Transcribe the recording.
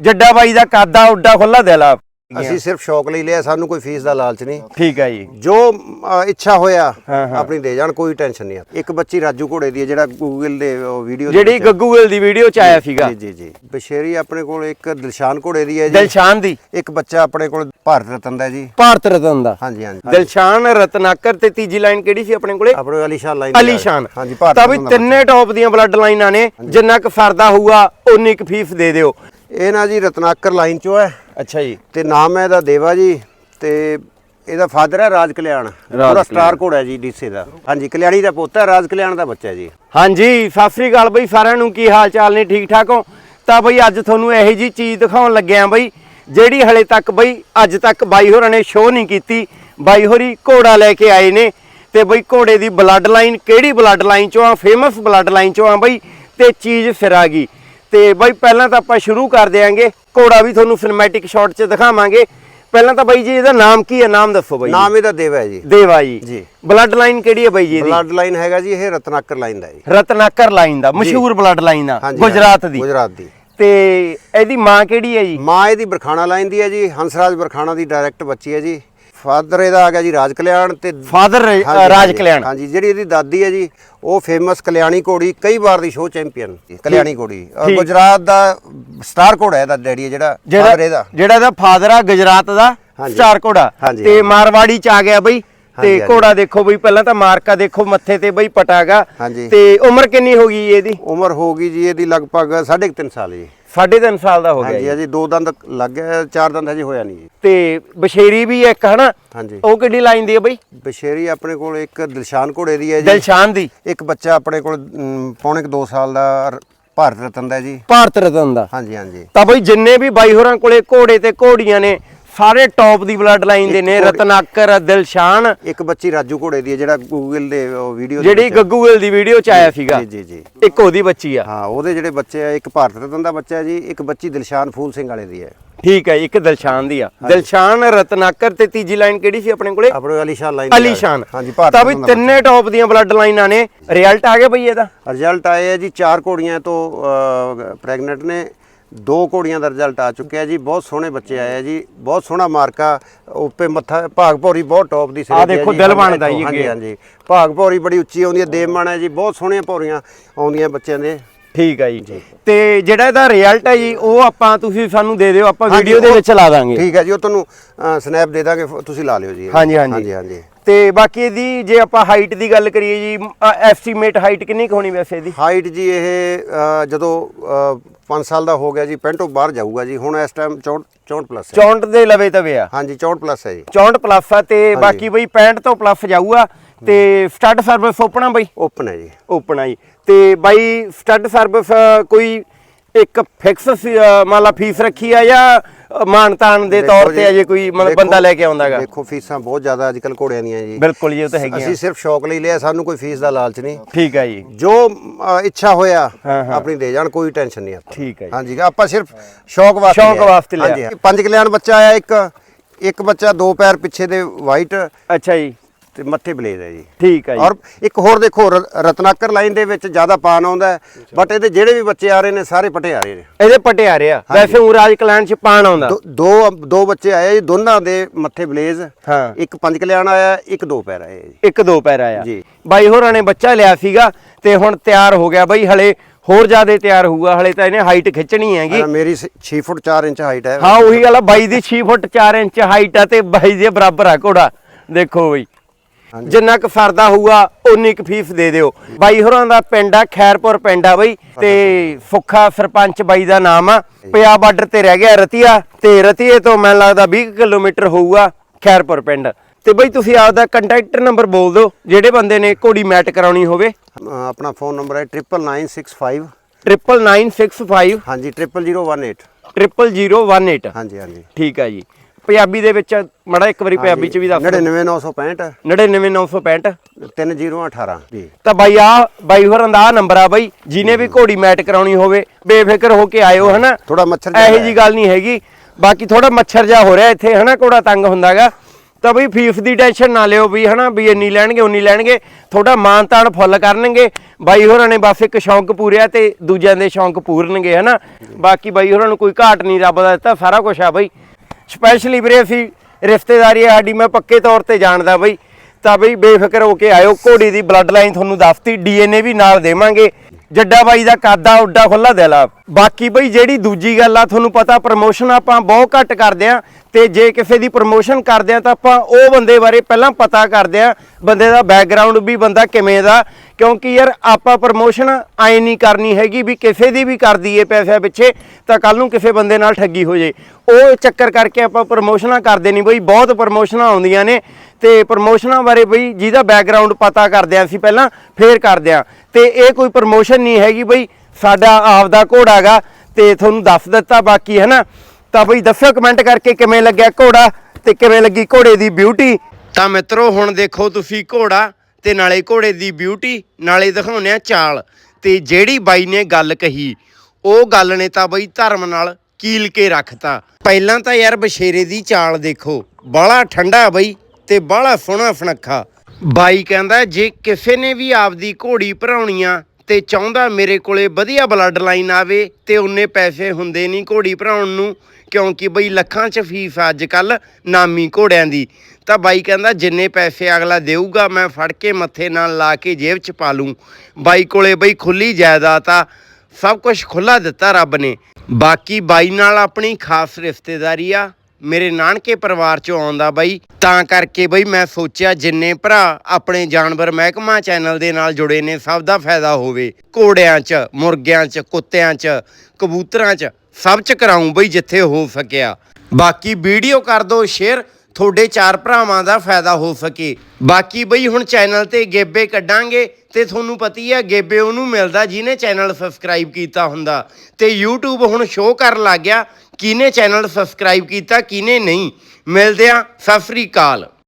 ਜੱਡਾ ਬਾਈ ਦਾ ਕਾਦਾ ਉੱਡਾ ਖੁੱਲਾ ਦਿਲ ਆ। ਅਸੀਂ ਸਿਰਫ ਸ਼ੌਕ ਲਈ ਲਿਆ ਸਾਨੂੰ ਕੋਈ ਫੀਸ ਦਾ ਲਾਲਚ ਨਹੀਂ। ਠੀਕ ਹੈ ਜੀ। ਜੋ ਅ, ਇੱਛਾ ਹੋਇਆ। ਆਪਣੀ ਦੇ ਜਾਣ ਕੋਈ ਟੈਨਸ਼ਨ ਨਹੀਂ ਇੱਕ ਬੱਚੀ ਰਾਜੂ ਘੋੜੇ ਦੀ ਹੈ ਜਿਹੜਾ ਗੂਗਲ ਦੇ ਵੀਡੀਓ ਜਿਹੜੀ ਗੱਗੂ ਗਿੱਲ ਦੀ ਵੀਡੀਓ ਚ ਆਇਆ ਸੀਗਾ। ਜੀ ਜੀ ਜੀ। ਬਸ਼ੇਰੀ ਆਪਣੇ ਕੋਲ ਇੱਕ ਦਿਲਸ਼ਾਨ ਘੋੜੇ ਦੀ ਹੈ ਜੀ। ਦਿਲਸ਼ਾਨ ਦੀ। ਇੱਕ ਬੱਚਾ ਆਪਣੇ ਕੋਲ ਭਾਰਤ ਰਤਨ ਦਾ ਜੀ। ਭਾਰਤ ਰਤਨ ਦਾ। ਹਾਂਜੀ ਹਾਂਜੀ। ਦਿਲਸ਼ਾਨ ਰਤਨਾਕਰ ਤੇ ਤੀਜੀ ਲਾਈਨ ਕਿਹੜੀ ਸੀ ਆਪਣੇ ਕੋਲੇ? ਆਪਣੇ ਅਲੀਸ਼ਾਨ ਲਾਈਨ ਅਲੀਸ਼ਾਨ। ਹਾਂਜੀ ਭਾਰਤ ਤਾਂ ਵੀ ਰਤਨ ਦਾ ਤਿੰਨੇ ਟੌਪ ਦੀਆਂ ਬਲੱਡ ਲਾਈਨਾਂ ਨੇ। ਜਿੰਨਾ ਕੁ ਫਰਦਾ ਹੋਊਗਾ ਉਨੀ ਕੁ ਫੀਸ ਦੇ ਦਿਓ। ਇਹ ਨਾ ਜੀ ਰਤਨਾਕਰ ਲਾਈਨ ਚੋਂ ਹੈ। ਅੱਛਾ ਜੀ। ਤੇ ਨਾਮ ਹੈ ਇਹਦਾ ਦੇਵਾ ਜੀ ਤੇ ਇਹਦਾ ਫਾਦਰ ਹੈ ਰਾਜ ਕਲਿਆਣ। ਪੂਰਾ ਸਟਾਰ ਘੋੜਾ ਜੀ ਡੀਸੇ ਦਾ। ਹਾਂਜੀ ਕਲਿਆਣੀ ਦਾ ਪੁੱਤ ਹੈ ਰਾਜ ਕਲਿਆਣ ਦਾ ਬੱਚਾ ਜੀ। ਹਾਂਜੀ ਸਤਿ ਸ੍ਰੀ ਅਕਾਲ ਬਈ ਸਾਰਿਆਂ ਨੂੰ। ਕੀ ਹਾਲ ਚਾਲ ਨੇ? ਠੀਕ ਠਾਕ ਹੋ? ਤਾਂ ਬਈ ਅੱਜ ਤੁਹਾਨੂੰ ਇਹੋ ਜੀ ਚੀਜ਼ ਦਿਖਾਉਣ ਲੱਗਿਆ ਬਈ ਜਿਹੜੀ ਹਲੇ ਤੱਕ ਬਈ ਅੱਜ ਤੱਕ ਬਾਈ ਹੋਰਾਂ ਨੇ ਸ਼ੋਅ ਨਹੀਂ ਕੀਤੀ। ਬਾਈ ਹੋਰੀ ਘੋੜਾ ਲੈ ਕੇ ਆਏ ਨੇ ਤੇ ਬਈ ਘੋੜੇ ਦੀ ਬਲੱਡ ਲਾਈਨ ਕਿਹੜੀ ਬਲੱਡ ਲਾਈਨ ਚੋਂ ਆ? ਫੇਮਸ ਬਲੱਡ ਲਾਈਨ ਚੋਂ ਆ ਬਈ। ਤੇ ਚੀਜ਼ ਫਿਰ ਆ ਗਈ। ਤੇ ਬਈ ਪਹਿਲਾਂ ਤਾਂ ਆਪਾਂ ਸ਼ੁਰੂ ਕਰ ਦਿਆਂਗੇ। ਘੋੜਾ ਵੀ ਤੁਹਾਨੂੰ ਸਿਨੇਮੈਟਿਕ ਸ਼ਾਟ 'ਚ ਦਿਖਾਵਾਂਗੇ। ਪਹਿਲਾਂ ਤਾਂ ਬਾਈ ਜੀ ਇਹਦਾ ਨਾਮ ਕੀ ਹੈ? ਨਾਮ ਦੱਸੋ ਬਾਈ ਨਾਮ ਇਹਦਾ ਦੇਵਾ ਹੈ ਜੀ। ਦੇਵਾ ਜੀ। ਜੀ। ਬਲੱਡ ਲਾਈਨ ਕਿਹੜੀ ਹੈ ਬਾਈ ਜੀ ਇਹਦੀ? ਬਲੱਡ ਲਾਈਨ ਹੈਗਾ ਜੀ ਇਹ ਰਤਨਾਕਰ ਲਾਈਨ ਦਾ ਜੀ। ਰਤਨਾਕਰ ਲਾਈਨ ਦਾ ਮਸ਼ਹੂਰ ਬਲੱਡ ਲਾਈਨ ਆ ਗੁਜਰਾਤ ਦੀ। ਗੁਜਰਾਤ ਦੀ। ਤੇ ਇਹਦੀ ਮਾਂ ਕਿਹੜੀ ਹੈ ਜੀ? ਮਾਂ ਇਹਦੀ ਬਰਖਾਣਾ ਲਾਈਨ ਦੀ ਹੈ ਜੀ ਹੰਸਰਾਜ ਬਰਖਾਣਾ ਦੀ ਡਾਇਰੈਕਟ ਬੱਚੀ ਹੈ ਜੀ। ਫਾਦਰ ਇਹਦਾ ਆ ਗਿਆ ਜੀ ਰਾਜ ਕਲਿਆਣ ਤੇ ਫਾਦਰ ਰਾਜ ਕਲਿਆਣ ਹਾਂਜੀ ਜਿਹੜੀ ਇਹਦੀ ਦਾਦੀ ਹੈ ਜੀ ਉਹ ਫੇਮਸ ਕਲਿਆਣੀ ਘੋੜੀ ਕਈ ਵਾਰ ਦੀ ਸ਼ੋਅ ਚੈਂਪੀਅਨ ਕਲਿਆਣੀ ਠੀਕ। ਗੁਜਰਾਤ ਦਾ ਸਟਾਰ ਘੋੜਾ ਇਹਦਾ ਡੈਡੀ ਜਿਹੜਾ father ਇਹਦਾ ਜਿਹੜਾ ਇਹਦਾ ਫਾਦਰ ਆ ਗੁਜਰਾਤ ਦਾ। ਸਟਾਰ ਹਾਂਜੀ, ਤੇ। ਮਾਰਵਾੜੀ ਚ ਆ ਗਿਆ ਬਈ ਤੇ। ਘੋੜਾ ਦੇਖੋ ਬਈ ਪਹਿਲਾਂ ਤਾਂ ਮਾਰਕਾ ਦੇਖੋ ਮੱਥੇ ਤੇ ਬਈ ਪਟਾਗਾ। ਤੇ ਉਮਰ ਕਿੰਨੀ ਹੋ ਗਈ ਇਹਦੀ ਉਮਰ ਹੋ ਗਈ ਜੀ ਇਹਦੀ ਲਗਭਗ 3.5 ਸਾਲ ਜੀ 3.5 ਸਾਲ ਦਾ ਹੋ ਗਿਆ ਹਾਂਜੀ ਜੀ। ਅਜੇ ਦੋ ਦੰਦ ਲੱਗ ਗਿਆ ਚਾਰ ਦੰਦ ਹਜੇ ਹੋਇਆ ਨਹੀਂ ਜੀ। ਤੇ ਬਸ਼ੇਰੀ ਵੀ ਇੱਕ ਹਨਾ? ਹਾਂਜੀ। ਉਹ ਕਿਹੜੀ ਲਾਈਨ ਦੀ ਹੈ ਬਈ? ਬਸ਼ੇਰੀ ਆਪਣੇ ਕੋਲ ਇੱਕ ਦਿਲਸ਼ਾਨ ਘੋੜੇ ਦੀ ਹੈ ਜੀ। ਦਿਲਸ਼ਾਨ ਦੀ? ਇੱਕ ਬੱਚਾ ਆਪਣੇ ਕੋਲ ਅਮ, ਪੌਣੇ 2 ਸਾਲ ਦਾ ਭਾਰਤ ਰਤਨ ਦਾ ਜੀ। ਭਾਰਤ ਰਤਨ ਦਾ? ਹਾਂਜੀ ਹਾਂਜੀ। ਤਾਂ ਬਈ ਜਿੰਨੇ ਵੀ ਬਾਈ ਹੋਰਾਂ ਕੋਲੇ ਘੋੜੇ ਤੇ ਘੋੜੀਆਂ ਨੇ ਸਾਰੇ ਟੌਪ ਦੀ ਬਲੱਡ ਲਾਈਨ ਦੇ ਨੇ ਰਤਨਾਕਰ ਦਿਲਸ਼ਾਨ ਇੱਕ ਬੱਚੀ ਰਾਜੂ ਘੋੜੇ ਦੀ ਹੈ ਜਿਹੜਾ ਗੂਗਲ ਦੇ ਵੀਡੀਓ ਜਿਹੜੀ ਗੱਗੂ ਗਿੱਲ ਦੀ ਵੀਡੀਓ ਚ ਆਇਆ ਸੀਗਾ। ਜੀ ਜੀ ਜੀ। ਇੱਕ ਉਹਦੀ ਬੱਚੀ ਆ। ਹਾਂ ਉਹਦੇ ਜਿਹੜੇ ਬੱਚੇ ਆ ਇੱਕ ਭਾਰਤ ਰਤਨ ਦਾ ਬੱਚਾ ਜੀ ਇੱਕ ਬੱਚੀ ਦਿਲਸ਼ਾਨ ਫੂਲ ਸਿੰਘ ਵਾਲੇ ਦੀ ਹੈ। ਠੀਕ ਹੈ ਇੱਕ ਦਿਲਸ਼ਾਨ ਦੀ ਆ। ਦਿਲਸ਼ਾਨ ਰਤਨਾਕਰ ਤੇ ਤੀਜੀ ਲਾਈਨ ਕਿਹੜੀ ਸੀ ਆਪਣੇ ਕੋਲੇ? ਆਪਣੇ ਅਲੀਸ਼ਾਨ ਲਾਈਨ ਅਲੀਸ਼ਾਨ ਹਾਂਜੀ ਭਾਰਤ ਤਾਂ ਵੀ ਤਿੰਨੇ ਟੌਪ ਦੀਆਂ ਬਲੱਡ ਲਾਈਨਾਂ ਨੇ। ਰਿਜ਼ਲਟ ਆ ਗਿਆ ਬਈ ਇਹਦਾ? ਰਿਜ਼ਲਟ ਆਏ ਹੈ ਜੀ ਚਾਰ ਘੋੜੀਆਂ ਤੋਂ ਪ੍ਰੈਗਨੈਂਟ ਨੇ। ਦੋ ਘੋੜੀਆਂ ਦਾ ਰਿਜ਼ਲਟ ਆ ਚੁੱਕਿਆ ਜੀ ਬਹੁਤ ਸੋਹਣੇ ਬੱਚੇ ਆਏ ਆ ਜੀ ਬਹੁਤ ਸੋਹਣਾ ਮਾਰਕਾ ਉੱਪੇ ਮੱਥਾ ਭਾਗ ਭੌਰੀ ਬਹੁਤ ਟੌਪ ਦੀ ਸਿਰੇ ਤੇ ਹੈ ਦੇਖੋ। ਦਿਲ ਬਣਦਾ ਜੀ ਹਾਂਜੀ। ਹਾਂਜੀ ਭਾਗ ਭੌਰੀ ਬੜੀ ਉੱਚੀ ਆਉਂਦੀ ਹੈ ਦੇਵਮਾਨ ਹੈ ਜੀ ਬਹੁਤ ਸੋਹਣੀਆਂ ਭੌਰੀਆਂ ਆਉਂਦੀਆਂ ਬੱਚਿਆਂ ਦੇ। ਠੀਕ ਹੈ ਜੀ। ਤੇ ਜਿਹੜਾ ਇਹਦਾ ਰਿਜ਼ਲਟ ਹੈ ਜੀ ਉਹ ਆਪਾਂ ਤੁਸੀਂ ਸਾਨੂੰ ਦੇ ਦਿਓ ਆਪਾਂ ਵੀਡੀਓ ਦੇ ਵਿੱਚ ਲਾ ਦਾਂਗੇ। ਠੀਕ ਹੈ ਜੀ ਉਹ ਤੁਹਾਨੂੰ ਸਨੈਪ ਦੇ ਦਾਂਗੇ ਤੁਸੀਂ ਲਾ ਲਿਓ ਜੀ। ਹਾਂਜੀ। ਹਾਂਜੀ ਹਾਂਜੀ। ਤੇ ਬਾਕੀ ਇਹਦੀ ਜੇ ਆਪਾਂ ਹਾਈਟ ਦੀ ਗੱਲ ਕਰੀਏ ਜੀ ਐਸਟੀਮੇਟ ਹਾਈਟ ਕਿੰਨੀ ਕੁ ਹੋਣੀ ਵੈਸੇ ਇਹਦੀ? ਹਾਈਟ ਜੀ ਇਹ ਅ, ਜਦੋਂ 5 ਸਾਲ ਦਾ ਹੋ ਗਿਆ ਜੀ ਪੈਂਟੋ ਬਾਹਰ ਜਾਊਗਾ ਜੀ ਹੁਣ ਇਸ ਟਾਈਮ 64 64 ਪਲੱਸ ਹੈ। 64 ਦੇ ਲਵੇ ਤਵੇ ਆ। ਹਾਂਜੀ 64 ਪਲੱਸ ਹੈ ਜੀ। 64 ਪਲੱਸ ਆ ਤੇ ਬਾਕੀ ਬਈ 65 ਤੋਂ ਪਲੱਸ ਜਾਊਗਾ ਤੇ ਸਟੱਡ ਸਰਵਿਸ ਓਪਨ ਆ ਬਈ? ਓਪਨ ਹੈ ਜੀ। ਓਪਨ ਆ ਜੀ। ਤੇ ਬਾਈ ਸਟੱਡ ਸਰਵਿਸ ਕੋਈ ਇੱਕ ਫਿਕਸ ਮੰਨ ਲਾ ਫੀਸ ਰੱਖੀ ਆ ਜਾਂ ਮਾਨਤਾਨ ਦੇ ਤੌਰ ਤੇ ਅਜੇ ਕੋਈ ਮਤਲਬ ਬੰਦਾ ਲੈ ਕੇ ਆਉਂਦਾਗਾ ਦੇਖੋ ਫੀਸਾਂ ਬਹੁਤ ਜ਼ਿਆਦਾ ਅੱਜ ਕੱਲ ਘੋੜਿਆਂ ਦੀਆਂ ਜੀ। ਬਿਲਕੁਲ ਜੀ ਉਹ ਤਾਂ ਹੈਗੀਆਂ। ਅਸੀਂ ਸਿਰਫ ਸ਼ੌਕ ਲਈ ਲਿਆ ਸਾਨੂੰ ਕੋਈ ਫੀਸ ਦਾ ਲਾਲਚ ਨਹੀਂ। ਠੀਕ ਹੈ ਜੀ। ਜੋ ਇੱਛਾ ਹੋਇਆ। ਆਪਣੀ ਦੇ ਜਾਣ ਕੋਈ ਟੈਨਸ਼ਨ ਨਹੀਂ ਆਪਾਂ। ਠੀਕ ਹੈ। ਹਾਂਜੀ ਆਪਾਂ ਸਿਰਫ ਸ਼ੌਕ ਵਾਸਤੇ ਸ਼ੌਕ। ਵਾਸਤੇ ਲਿਆ। ਹਾਂਜੀ, ਪੰਜ ਕਲਿਆਣ ਬੱਚਾ ਆਇਆ ਇੱਕ ਇੱਕ ਬੱਚਾ ਦੋ ਪੈਰ ਪਿੱਛੇ ਦੇ ਵਾਈਟ ਅੱਛਾ ਜੀ। ਤੇ ਮੱਥੇ ਬਲੇਜ਼ ਹੈ ਜੀ। ਠੀਕ ਹੈ ਜੀ। ਔਰ ਇੱਕ ਹੋਰ ਦੇਖੋ ਰਤਨਾਕਰ ਲਾਈਨ ਦੇ ਵਿੱਚ ਜ਼ਿਆਦਾ ਪਾਨ ਆਉਂਦਾ ਹੈ ਬਟ ਇਹਦੇ ਜਿਹੜੇ ਵੀ ਬੱਚੇ ਆ ਰਹੇ ਨੇ ਸਾਰੇ ਪਟੇ ਆ ਰਹੇ ਨੇ ਇਹਦੇ ਪਟੇ ਆ। ਰਿਹਾ ਵੈਸੇ ਉਹ ਰਾਜ ਕਲਿਆਣ ਚ ਪਾਣ ਆਉਂਦਾ। ਦੋ- ਦੋ ਬੱਚੇ ਆਏ ਜੀ ਦੋਨਾਂ ਦੇ ਮੱਥੇ ਬਲੇਜ਼। ਹਾਂ। ਇੱਕ ਪੰਜ ਕਲਿਆਣ ਆਇਆ ਇੱਕ ਦੋ ਪੈਰ ਆਏ ਜੀ। ਇੱਕ ਦੋ ਪੈਰ ਆਇਆ। ਜੀ। ਬਾਈ ਹੋਰਾਂ ਨੇ ਬੱਚਾ ਲਿਆ ਸੀਗਾ ਤੇ ਹੁਣ ਤਿਆਰ ਹੋ ਗਿਆ। ਬਾਈ ਹਲੇ ਹੋਰ ਜ਼ਿਆਦਾ ਤਿਆਰ ਹੋਊਗਾ ਹਲੇ ਤਾਂ ਇਹਨੇ ਹਾਈਟ ਖਿੱਚਣੀ ਹੈਗੀ। ਮੇਰੀ 6 ਫੁੱਟ 4 ਇੰਚ ਹਾਈਟ ਹੈ। ਹਾਂ ਉਹੀ ਗੱਲ ਆ ਬਾਈ ਦੀ 6 ਫੁੱਟ 4 ਇੰਚ ਹਾਈਟ ਆ ਤੇ ਬਾਈ ਦੇ ਬਰਾਬਰ ਆ ਘੋੜਾ। ਦੇਖੋ ਬਈ। ਜਿੰਨਾ ਕੁ ਫਰਦਾ ਹੋਊਗਾ ਉਨੀ ਕੁ ਫੀਸ ਦੇ ਦਿਓ। ਬਾਈ ਹੋਰਾਂ ਦਾ ਪਿੰਡ ਆ ਖੈਰਪੁਰ ਪਿੰਡ ਆ ਬਈ ਤੇ ਸੁੱਖਾ ਸਰਪੰਚ ਬਾਈ ਦਾ ਨਾਮ ਆ। ਪਿਆ ਬਾਰਡਰ ਤੇ ਰਹਿ ਗਿਆ ਰਤੀਆ ਤੇ ਰਤੀਏ ਤੋਂ ਮੈਨੂੰ ਲੱਗਦਾ 20 ਕੁ ਕਿਲੋਮੀਟਰ ਹੋਊਗਾ ਖੈਰਪੁਰ ਪਿੰਡ। ਤੇ ਬਈ ਤੁਸੀਂ ਆਪਦਾ ਕੰਟੈਕਟ ਨੰਬਰ ਬੋਲ ਦਿਓ ਜਿਹੜੇ ਬੰਦੇ ਨੇ ਘੋੜੀ ਮੈਟ ਕਰਾਉਣੀ ਹੋਵੇ। ਆਪਣਾ ਫੋਨ ਨੰਬਰ ਹੈ 99965 99965 ਹਾਂਜੀ 00018 00018 ਹਾਂਜੀ ਹਾਂਜੀ। ਠੀਕ ਆ ਜੀ। ਪੰਜਾਬੀ ਦੇ ਵਿੱਚ ਮੜਾ ਇੱਕ ਵਾਰੀ ਪੰਜਾਬੀ ਚ ਵੀ ਦੱਸ ਦਿਓ। 99965 99965 3018 ਜੀ। ਤਾਂ ਬਾਈ ਆ ਬਾਈ ਹੋਰਾਂ ਦਾ ਨੰਬਰ ਆ ਬਾਈ ਜਿਹਨੇ ਵੀ ਘੋੜੀ ਮੈਟ ਕਰਾਉਣੀ ਹੋਵੇ ਬੇਫਿਕਰ ਹੋ ਕੇ ਆਇਓ ਹਨਾ? ਥੋੜਾ ਮੱਛਰ ਜਿਹਾ ਇਹੋ ਜੀ ਗੱਲ ਨਹੀਂ ਹੈਗੀ। ਬਾਕੀ ਥੋੜਾ ਮੱਛਰ ਜਾ ਹੋ ਰਿਹਾ ਇੱਥੇ ਹਨਾ? ਘੋੜਾ ਤੰਗ ਹੁੰਦਾਗਾ। ਤਾਂ ਬਈ ਫੀਸ ਦੀ ਟੈਨਸ਼ਨ ਨਾ ਲਿਓ ਵੀ ਹਨਾ? ਵੀ ਇੰਨੀ ਲੈਣਗੇ ਉਨੀ ਲੈਣਗੇ। ਤੁਹਾਡਾ ਮਾਨ ਤਾਨ ਫੁੱਲ ਕਰਨਗੇ। ਬਾਈ ਹੋਰਾਂ ਨੇ ਬਸ ਇੱਕ ਸ਼ੌਂਕ ਪੂਰਿਆ ਤੇ ਦੂਜਿਆਂ ਦੇ ਸ਼ੌਂਕ ਪੂਰਨਗੇ ਹਨਾ? ਬਾਕੀ ਬਾਈ ਹੋਰਾਂ ਨੂੰ ਕੋਈ ਘਾਟ ਨਹੀਂ ਰੱਬ ਦਾ ਦਿੱਤਾ ਸਾਰਾ ਕੁਝ ਆ ਬਈ। ਸਪੈਸ਼ਲੀ ਵੀਰੇ ਅਸੀਂ ਰਿਸ਼ਤੇਦਾਰੀ ਆ ਸਾਡੀ, ਮੈਂ ਪੱਕੇ ਤੌਰ ਤੇ ਜਾਣਦਾ ਬਈ। ਤਾਂ ਬਈ ਬੇਫਿਕਰ ਹੋ ਕੇ ਆਇਓ, ਘੋੜੀ ਦੀ ਬਲੱਡ ਲਾਈਨ ਤੁਹਾਨੂੰ ਦੱਸਤੀ ਡੀਐਨਏ ਵੀ ਨਾਲ ਦੇਵਾਂਗੇ। ਜੱਡਾ ਬਾਈ ਦਾ ਕਾਦਾ ਉੱਡਾ ਖੁੱਲਾ ਦਿਲ ਆ। ਬਾਕੀ ਬਈ ਜਿਹੜੀ ਦੂਜੀ ਗੱਲ ਆ, ਤੁਹਾਨੂੰ ਪਤਾ ਪ੍ਰਮੋਸ਼ਨ ਆਪਾਂ ਬਹੁਤ ਘੱਟ ਕਰਦੇ ਆ। ਤੇ ਜੇ ਕਿਸੇ ਦੀ ਪ੍ਰਮੋਸ਼ਨ ਕਰਦੇ ਆ ਤਾਂ ਆਪਾਂ ਉਹ ਬੰਦੇ ਬਾਰੇ ਪਹਿਲਾਂ ਪਤਾ ਕਰਦੇ ਆ, ਬੰਦੇ ਦਾ ਬੈਕਗ੍ਰਾਉਂਡ ਵੀ, ਬੰਦਾ ਕਿਵੇਂ ਦਾ। ਕਿਉਂਕਿ ਯਾਰ ਆਪਾਂ ਪ੍ਰਮੋਸ਼ਨ ਐ ਨਹੀਂ ਕਰਨੀ ਹੈਗੀ ਵੀ ਕਿਸੇ ਦੀ ਵੀ ਕਰ ਦਈਏ ਪੈਸਿਆਂ ਪਿੱਛੇ, ਤਾਂ ਕੱਲ ਨੂੰ ਕਿਸੇ ਬੰਦੇ ਨਾਲ ਠੱਗੀ ਹੋ ਜੇ। ਉਹ ਚੱਕਰ ਕਰਕੇ ਆਪਾਂ ਪ੍ਰਮੋਸ਼ਨਾਂ ਕਰਦੇ ਨਹੀਂ ਬਈ, ਬਹੁਤ ਪ੍ਰਮੋਸ਼ਨਾਂ ਆਉਂਦੀਆਂ ਨੇ। ਤੇ ਪ੍ਰਮੋਸ਼ਨਾਂ ਬਾਰੇ ਬਈ ਜਿਹਦਾ ਬੈਕਗ੍ਰਾਉਂਡ ਪਤਾ ਕਰਦੇ ਆ ਅਸੀਂ ਪਹਿਲਾਂ, ਫੇਰ ਕਰਦੇ ਆ। ਤੇ ਇਹ ਕੋਈ ਪ੍ਰਮੋਸ਼ਨ ਨਹੀਂ ਹੈਗੀ ਬਈ, ਸਾਡਾ ਆਪ ਦਾ ਘੋੜਾ ਗਾ, ਤੇ ਤੁਹਾਨੂੰ ਦੱਸ ਦਿੱਤਾ ਬਾਕੀ ਹੈ ਨਾ ਤਾਂ ਬਈ ਦੱਸਿਓ ਕਮੈਂਟ ਕਰਕੇ ਕਿਵੇਂ ਲੱਗਿਆ ਘੋੜਾ ਤੇ ਕਿਵੇਂ ਲੱਗੀ ਘੋੜੇ ਦੀ ਬਿਊਟੀ ਤਾਂ ਮਿੱਤਰੋ, ਹੁਣ ਦੇਖੋ ਤੁਸੀਂ ਘੋੜਾ ਤੇ ਨਾਲੇ ਘੋੜੇ ਦੀ ਬਿਊਟੀ ਨਾਲੇ ਦਿਖਾਉਂਦੇ ਆ ਚਾਲ। ਤੇ ਜਿਹੜੀ ਬਾਈ ਨੇ ਗੱਲ ਕਹੀ, ਉਹ ਗੱਲ ਨੇ ਤਾਂ ਬਈ ਧਰਮ ਨਾਲ ਕੀਲ ਕੇ ਰੱਖਤਾ। ਪਹਿਲਾਂ ਤਾਂ ਯਾਰ ਬਸ਼ੇਰੇ ਦੀ ਚਾਲ ਦੇਖੋ, ਬਾਹਲਾ ਠੰਡਾ ਬਈ ਤੇ ਬਾਹਲਾ ਸੋਹਣਾ ਫਣਖਾ ਬਾਈ ਕਹਿੰਦਾ, ਜੇ ਕਿਸੇ ਨੇ ਵੀ ਆਪਦੀ ਘੋੜੀ ਭਰਾਉਣੀ ਆ ਤੇ ਚਾਹੁੰਦਾ ਮੇਰੇ ਕੋਲੇ ਵਧੀਆ ਬਲੱਡ ਲਾਈਨ ਆਵੇ ਤੇ ਉਹਨੇ ਪੈਸੇ ਹੁੰਦੇ ਨਹੀਂ ਘੋੜੀ ਭਰਾਉਣ ਨੂੰ, ਕਿਉਂਕਿ ਬਈ ਲੱਖਾਂ ਚ ਫੀਸ ਅੱਜ ਕੱਲ ਨਾਮੀ ਘੋੜਿਆਂ ਦੀ। ਤਾਂ ਬਾਈ ਕਹਿੰਦਾ ਜਿੰਨੇ ਪੈਸੇ ਅਗਲਾ ਦੇਊਗਾ ਮੈਂ ਫੜ ਕੇ ਮੱਥੇ ਨਾਲ ਲਾ ਕੇ ਜੇਬ ਚ ਪਾ ਲੂੰ। ਬਾਈ ਕੋਲੇ ਬਈ ਖੁੱਲੀ ਜਾਇਦਾਦ ਆ, ਸਭ ਕੁਝ ਖੁੱਲਾ ਦਿੱਤਾ ਰੱਬ ਨੇ। ਬਾਕੀ ਬਾਈ ਨਾਲ ਆਪਣੀ ਖਾਸ ਰਿਸ਼ਤੇਦਾਰੀ ਆ। ਮੇਰੇ ਨਾਨਕੇ ਪਰਿਵਾਰ ਚੋਂ ਆਉਂਦਾ ਬਾਈ। ਤਾਂ ਕਰਕੇ ਬਈ ਮੈਂ ਸੋਚਿਆ ਜਿੰਨੇ ਭਰਾ ਆਪਣੇ ਜਾਨਵਰ ਮਹਿਕਮਾ ਚੈਨਲ ਦੇ ਨਾਲ ਜੁੜੇ ਨੇ, ਸਭ ਦਾ ਫਾਇਦਾ ਹੋਵੇ। ਘੋੜਿਆਂ 'ਚ, ਮੁਰਗਿਆਂ 'ਚ, ਕੁੱਤਿਆਂ 'ਚ, ਕਬੂਤਰਾਂ 'ਚ, ਸਭ 'ਚ ਕਰਾਉਂ ਬਈ ਜਿੱਥੇ ਹੋ ਸਕਿਆ। ਬਾਕੀ ਵੀਡੀਓ ਕਰ ਦਿਓ ਸ਼ੇਅਰ, ਤੁਹਾਡੇ ਚਾਰ ਭਰਾਵਾਂ ਦਾ ਫਾਇਦਾ ਹੋ ਸਕੇ। ਬਾਕੀ ਬਈ ਹੁਣ ਚੈਨਲ ਤੇ ਗੇਬੇ ਕੱਢਾਂਗੇ ਤੇ ਤੁਹਾਨੂੰ ਪਤੀ ਆ, ਗੇਬੇ ਉਹਨੂੰ ਮਿਲਦਾ ਜਿਹਨੇ ਚੈਨਲ ਸਬਸਕ੍ਰਾਈਬ ਕੀਤਾ ਹੁੰਦਾ। ਤੇ YouTube ਹੁਣ ਸ਼ੋਅ ਕਰਨ ਲੱਗ ਗਿਆ ਕਿਹਨੇ ਚੈਨਲ ਸਬਸਕ੍ਰਾਈਬ ਕੀਤਾ ਕਿਹਨੇ ਨਹੀਂ? ਮਿਲਦੇ ਆ ਸਤਿ ਸ੍ਰੀ ਅਕਾਲ।